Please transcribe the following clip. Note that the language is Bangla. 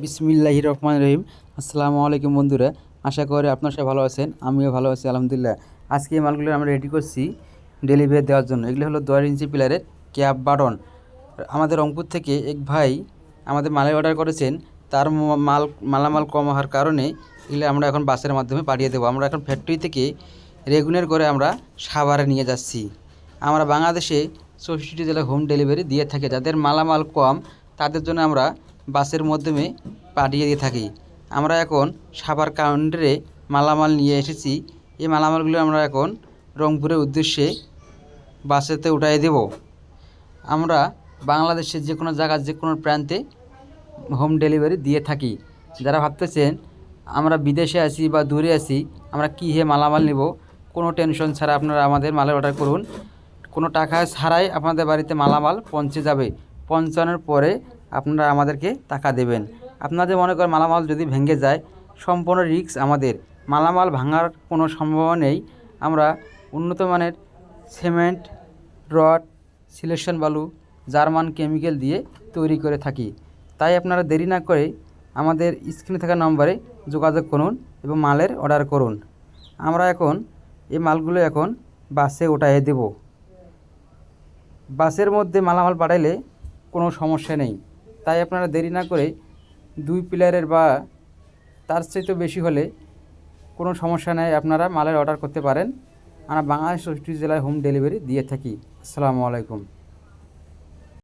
বিসমিল্লাহ রহমান রহিম। আসসালামু আলাইকুম বন্ধুরা, আশা করি আপনার সবাই ভালো আছেন, আমিও ভালো আছি, আলহামদুলিল্লাহ। আজকে এই মালগুলো আমরা রেডি করছি ডেলিভারি দেওয়ার জন্য। এগুলো হলো দশ ইঞ্চি পিলারের ক্যাব বাটন আমাদের রংপুর থেকে এক ভাই আমাদের মালের অর্ডার করেছেন, তার মাল, মালামাল কম হওয়ার কারণে এগুলো আমরা এখন বাসের মাধ্যমে পাঠিয়ে দেবো। আমরা এখন ফ্যাক্টরি থেকে রেগুলার করে আমরা সাভারে নিয়ে যাচ্ছি। আমরা বাংলাদেশে চৌষট্টি জেলায় হোম ডেলিভারি দিয়ে থাকি। যাদের মালামাল কম, তাদের জন্য আমরা বাসের মাধ্যমে পাঠিয়ে দিয়ে থাকি। আমরা এখন সাভার কাউন্টারে মালামাল নিয়ে এসেছি। এই মালামালগুলো আমরা এখন রংপুরের উদ্দেশ্যে বাসেতে উঠাই দেব। আমরা বাংলাদেশের যে কোনো জায়গার যে কোনো প্রান্তে হোম ডেলিভারি দিয়ে থাকি। যারা ভাবতেছেন, আমরা বিদেশে আছি বা দূরে আছি, আমরা কী হে মালামাল নিব? কোনো টেনশন ছাড়া আপনারা আমাদের মালের অর্ডার করুন। কোনো টাকা ছাড়াই আপনাদের বাড়িতে মালামাল পৌঁছে যাবে। পৌঁছানোর পরে আপনারা আমাদেরকে টাকা দেবেন। আপনাদের মনে করেন মালামাল যদি ভেঙে যায়, সম্পূর্ণ রিস্ক আমাদের। মালামাল ভাঙার কোনো সম্ভাবনা নেই। আমরা উন্নত মানের সিমেন্ট, রড, সিলেকশন বালু, জার্মান কেমিক্যাল দিয়ে তৈরি করে থাকি। তাই আপনারা দেরি না করে আমাদের স্ক্রিনে থাকা নম্বরে যোগাযোগ করুন এবং মালের অর্ডার করুন। আমরা এখন এই মালগুলো এখন বাসে উঠাইয়ে দেব। বাসের মধ্যে মালামাল পাঠাইলে কোনো সমস্যা নেই। তাই আপনারা দেরি না করে দুই পিলারের বা তার চাইতে বেশি হলে কোনো সমস্যা নেই, আপনারা মালের অর্ডার করতে পারেন। আমরা বাংলাদেশ জেলায় হোম ডেলিভারি দিয়ে থাকি। আসসালামু আলাইকুম।